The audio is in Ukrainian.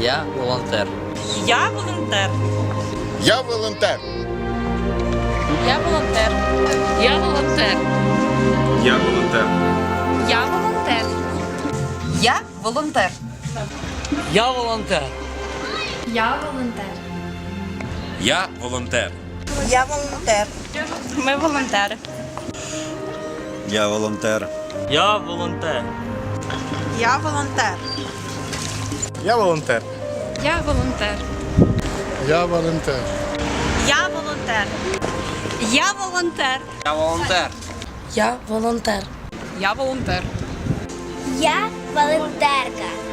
Я волонтер. Я волонтер. Я волонтер. Я волонтер. Я волонтер. Я волонтер. Я волонтер. Я волонтер. Я волонтер. Я волонтер. Я волонтер. Я волонтер. Ми волонтери. Я волонтер. Я волонтер. Я волонтер. Я волонтер. Я волонтер. Я волонтер. Я волонтер. Я волонтер. Я волонтер. Я волонтер. Я волонтер. Я волонтерка.